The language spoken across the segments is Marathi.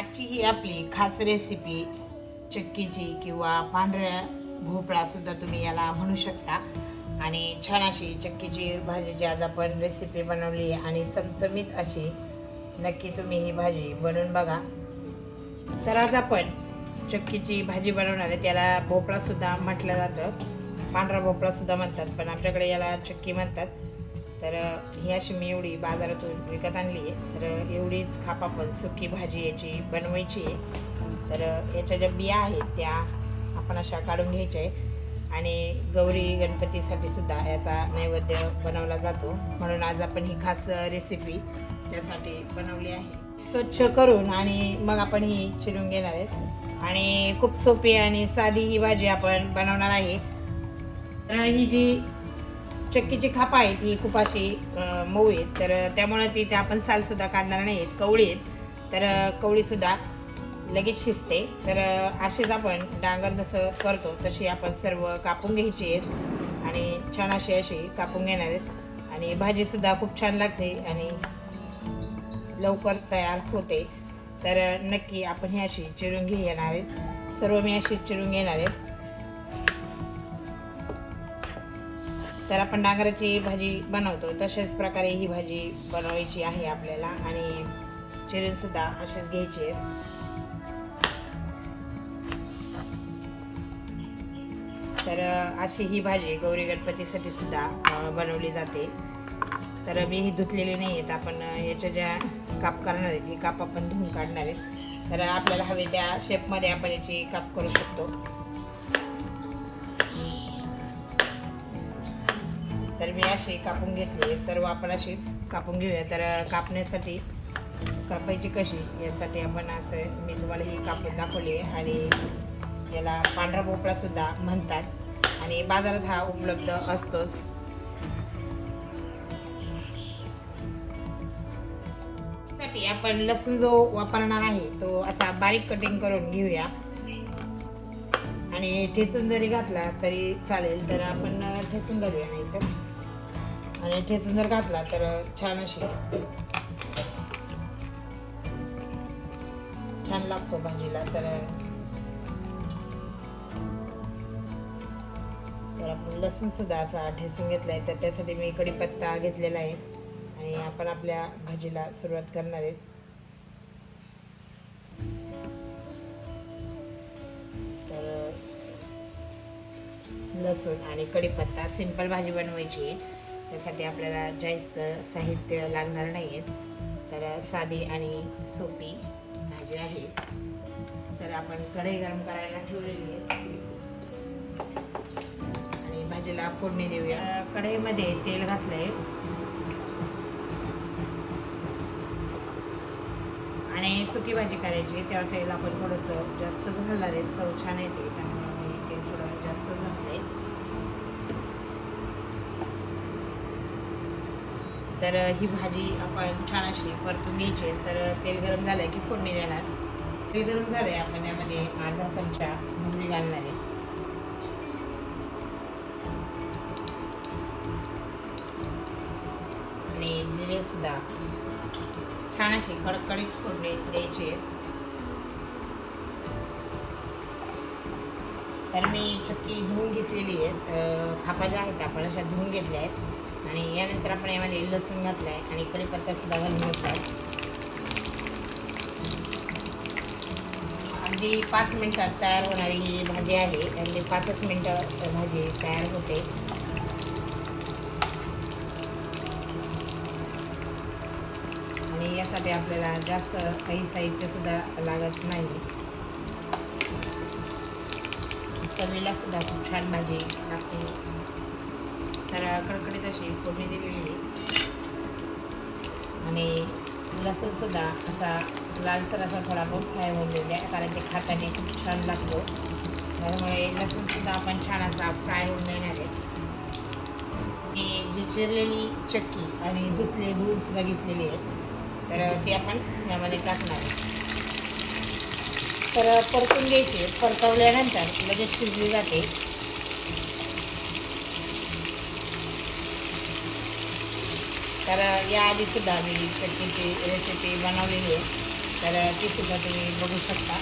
आजची ही आपली खास रेसिपी चक्कीची किंवा पांढऱ्या भोपळासुद्धा तुम्ही याला म्हणू शकता. आणि छान अशी चक्कीची भाजीची आज आपण रेसिपी बनवली आहे आणि चमचमीत अशी नक्की तुम्ही ही भाजी बनवून बघा. तर आज आपण चक्कीची भाजी बनवणार आहे. त्याला भोपळासुद्धा म्हटलं जातं. पांढरा भोपळासुद्धा म्हणतात पण आपल्याकडे याला चक्की म्हणतात. तर ही अशी मी एवढी बाजारातून विकत आणली आहे. तर एवढीच खापा पण सुकी भाजी याची बनवायची आहे. तर याच्या ज्या बिया आहेत त्या आपण अशा काढून घ्यायच्या आहे आणि गौरी गणपतीसाठी सुद्धा याचा नैवेद्य बनवला जातो. म्हणून आज आपण ही खास रेसिपी त्यासाठी बनवली आहे. स्वच्छ करून आणि मग आपण ही चिरून घेणार आहेत. आणि खूप सोपी आणि साधी ही भाजी आपण बनवणार आहे. तर ही जी चक्कीची खापा आहेत ही खूप अशी मऊ आहेत. तर त्यामुळे तिचे आपण सालसुद्धा काढणार नाही आहेत कवळी आहेत. तर कवळीसुद्धा लगेच शिजते. तर असेच आपण डांगर जसं करतो तशी आपण सर्व कापून घ्यायची आहेत. आणि छान अशी अशी कापून घेणार आहेत. आणि भाजीसुद्धा खूप छान लागते आणि लवकर तयार होते. तर नक्की आपण ही अशी चिरून घे येणार आहेत. सर्व मी अशी चिरून घेणार आहेत. तर आपण डांगराची भाजी बनवतो. तशाच प्रकारे ही भाजी बनवायची आहे आपल्याला आणि चिरणसुद्धा असेच घ्यायचे आहेत तर अशी ही भाजी गौरी गणपतीसाठी सुद्धा बनवली जाते. तर मी ही धुतलेली नाही आहेत. आपण याच्या ज्या काप करणार आहेत ही काप आपण धुवून काढणार आहेत. तर आपल्याला हवे त्या शेपमध्ये आपण याची काप करू शकतो. तर मी अशी कापून घेतली. सर्व आपण अशीच कापून घेऊया. तर कापण्यासाठी कापायची कशी? यासाठी आपण असं मी तुम्हाला ही कापून दाखवली आहे. आणि याला पांढरा भोपळासुद्धा म्हणतात. आणि बाजारात हा उपलब्ध असतोच. साठी आपण लसूण जो वापरणार आहे तो असा बारीक कटिंग करून घेऊया. आणि ठेचून जरी घातला तरी चालेल. तर आपण ठेचून घालूया नाही तर आणि ठेचून जर घातला तर छान अशी छान लागतो भाजीला तर आपण लसूण सुद्धा असा घेतला आहे तर त्यासाठी मी कढीपत्ता घेतलेला आहे आणि आपण आपल्या भाजीला सुरुवात करणार आहेत तर लसूण आणि कढीपत्ता सिंपल भाजी बनवायची आहे. त्यासाठी आपल्याला जास्त साहित्य लागणार नाही आहेत तर साधी आणि सोपी भाजी आहे. तर आपण कढई गरम करायला ठेवलेली आहे. आणि भाजीला फोडणी देऊया. कढईमध्ये तेल घातलंय. आणि सुकी भाजी करायची तेव्हा तेल आपण थोडंसं जास्तच घालणार आहे. चव छान येते. त्यामुळे मी तेल थोडं जास्तच घातलंय तर ही भाजी आपण छान अशी परतून घ्यायची तर तेल गरम झालं की फोडणी देणार. तेल गरम झालंय आपण यामध्ये अर्धा चमचा मोहरी घालणार आहे. आणि जिरे सुद्धा. छान अशी कडकडीत फोडणी द्यायची तर मी चक्की धुवून घेतलेली आहे. खापा ज्या आहेत आपण अशा धुवून घेतल्या आहेत. आणि यानंतर आपण यामध्ये लसूण घातला आहे आणि कढीपत्तासुद्धा घालून घेतला अगदी पाच मिनटात तयार होणारी ही भाजी आहे अगदी पाचच मिनटं भाजी तयार होते. आणि यासाठी आपल्याला जास्त काही साहित्यसुद्धा लागत नाही. चवीला सुद्धा खूप छान भाजी लागते. तर कडकडीत अशी फोडणी दिलेली आहे. आणि लसूणसुद्धा असा लालसर असा थोडा बहुत फ्राय होऊन दिलेला आहे कारण ते खाताने खूप छान लागतो. त्यामुळे लसूणसुद्धा आपण छान असा फ्राय होऊन देणार आहे. आणि जी चिरलेली चक्की आणि धुतले दूधसुद्धा घेतलेले घेतलेली आहे तर ती आपण यामध्ये टाकणार आहे. तर परतून घ्यायची परतवल्यानंतर लगेच शिजली जाते. तर याआधीसुद्धा मी चटणीची रेसिपी बनवलेली आहे. तर तीसुद्धा तुम्ही बघू शकता.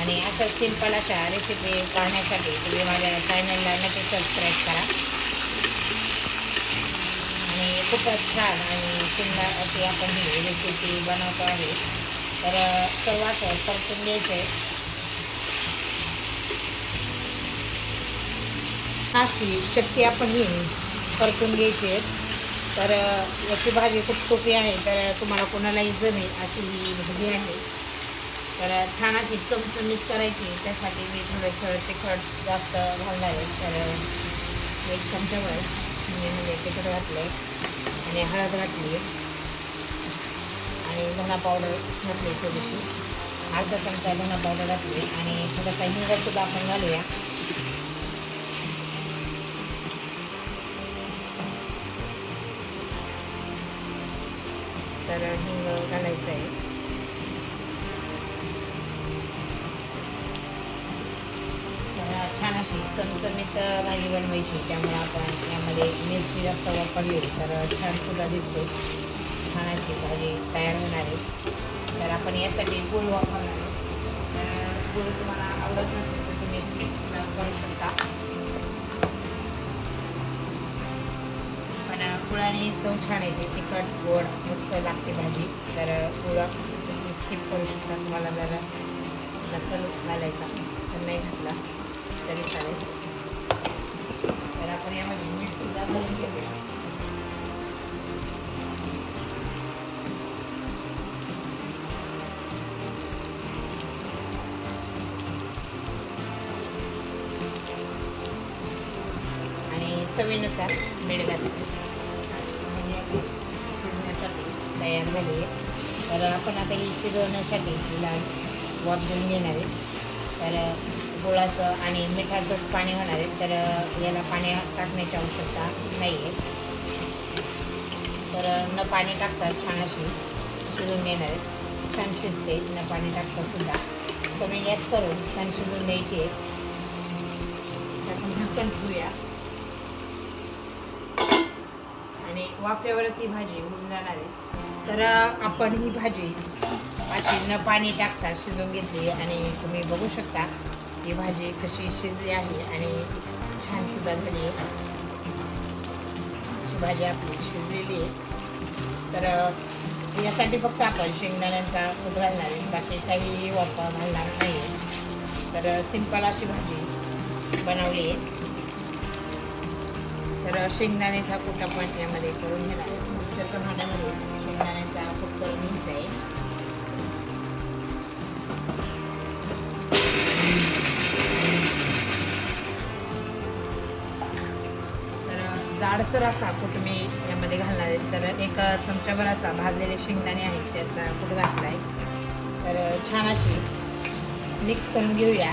आणि अशा सिंपल अशा रेसिपी पाहण्यासाठी तुम्ही माझ्या चॅनलला नक्की सबस्क्राईब करा. आणि खूपच छान आणि सुंदर अशी आपण ही रेसिपी बनवतो आहे. तर सर्वात परतून घ्यायचं आहे अशी चक्की आपण ही परतून घ्यायची आहे. तर याची भाजी खूप सोपी आहे तर तुम्हाला कोणालाही जमेल अशी ही भाजी आहे. तर छान अशी चमचमीत करायची त्यासाठी मी थोडंसं तिखट जास्त घालणार आहे. तर एक चमच्यावर मी म्हणजे तिखट घातलं आणि हळद घातली. आणि धना पावडर घातली थोडीशी. अर्धा चमचा धना पावडर घातली. आणि थोडासा हिंगासुद्धा आपण घालूया. तर हिंग घालायचं आहे. तर छान अशी चमचमीत भाजी बनवायची त्यामुळे आपण यामध्ये मिरची जास्त वापरली तर छान सुद्धा दिसते. छान अशी भाजी तयार होणार आहे. तर आपण यासाठी गुळ वापरणार आहे. तर गुळ तुम्हाला आवडत नसेल तर तुम्ही स्किप सुद्धा करू शकता. गुळाने चव छान येते तिखट गोड मस्त लागते भाजी. तर गुळ तुम्ही स्किप करू शकता. तुम्हाला जरा लसण घालायचा तर नाही घातला तरी चालेल. तर आपण यामध्ये मीठसुद्धा घालून घेऊया. आणि चवीनुसार मीठ घालते तयार झाली. आहे तर आपण आता ही शिजवण्यासाठी तिला वाफ घेऊन घेणार आहे. तर गुळाचं आणि मिठाचंच पाणी होणार आहे. तर याला पाणी टाकण्याची आवश्यकता नाही आहे. तर न पाणी टाकता छान अशी शिजून घेणार आहे. छान शिजते न पाणी टाकता सुद्धा. कमी गॅस करून छान शिजून द्यायची आहे. आपण झाकण ठेवूया. आणि वाफ्यावरच ही भाजी होऊन जाणार आहे. तर आपण ही भाजी अशी न पाणी टाकता शिजवून घेतली आणि तुम्ही बघू शकता ही भाजी कशी शिजली आहे आणि छान सुद्धा झाली अशी भाजी आपली शिजलेली आहे. तर यासाठी फक्त आपण शेंगदाण्यांचा कूट घालणार आहे. बाकी काही वापर घालणार नाही आहे तर सिंपल अशी भाजी बनवली आहे. तर शेंगदाण्याचा कुठं पण यामध्ये करून घेणार आहे. मिक्सरच्या भांड्यामध्ये शेंगदाणे तर जाडसर असा कुठ मी यामध्ये घालणार आहे. तर एक चमच्याभर असा भाजलेले शेंगदाणे आहेत त्याचा कुठ घातला आहे. तर छान अशी मिक्स करून घेऊया.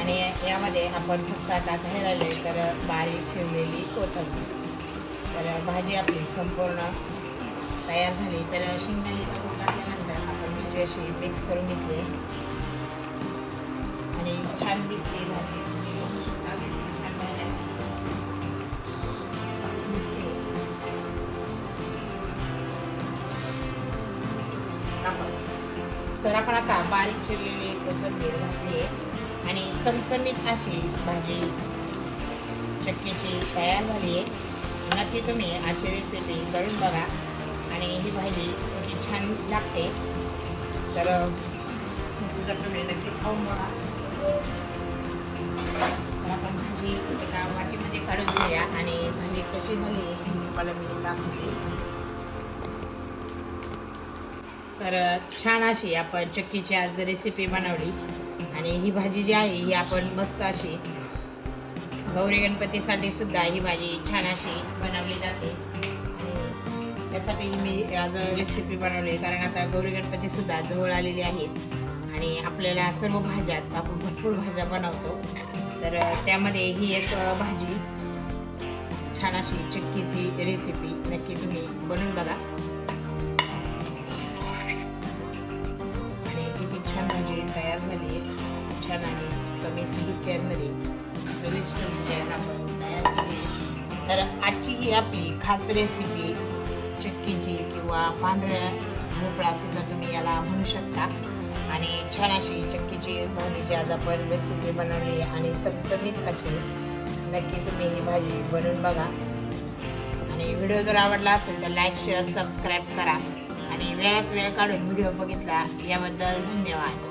आणि यामध्ये आपण फक्त आता घालायला तर बारीक चिरलेली कोथंबीर. तर भाजी आपली संपूर्ण तयार झाली. तर शेंगदाणेचा कूट टाकल्यानंतर आपण म्हणजे अशी मिक्स करून घेतली आणि छान दिसते भाजी. छान तर आपण आता बारीक चिरलेली कोथंबीर घातली आहे. आणि चमचमीत अशी भाजी चटणीची तयार झाली आहे. नक्की तुम्ही अशी रेसिपी करून बघा. आणि ही भाजी किती छान लागते. तर सुद्धा तुम्ही नक्की खाऊन बघा तर आपण भाजी एका वाटीमध्ये काढून घेऊया आणि भाजी कशी झाली मला मी दाखवते. तर छान अशी आपण चक्कीची आज रेसिपी बनवली. आणि ही भाजी जी आहे ही आपण मस्त अशी गौरी गणपतीसाठी सुद्धा ही भाजी छान अशी बनवली जाते. त्यासाठी मी आज रेसिपी बनवली कारण आता गौरी गणपती सुद्धा जवळ आलेली आहेत. आणि आपल्याला सर्व भाज्यात आपण भरपूर भाज्या बनवतो. तर त्यामध्ये ही एक भाजी. छान अशी चक्कीची रेसिपी नक्की तुम्ही बनवून बघा. आणि किती छान भाजी तयार झाली छान आणि कमी साहित्यांमध्ये चविष्ट भाजी आज आपण तयार केली तर आजची ही आपली खास रेसिपी चक्कीची किंवा पांढऱ्या भोपळा सुद्धा तुम्ही याला म्हणू शकता. आणि छान अशी चक्कीची भाजीची आज आपण रेसिपी बनवली आणि चमचमीत अशी. नक्की तुम्ही ही भाजी बनवून बघा. आणि व्हिडिओ जर आवडला असेल तर लाईक शेअर सबस्क्राईब करा. आणि वेळात वेळ काढून व्हिडिओ बघितला याबद्दल धन्यवाद.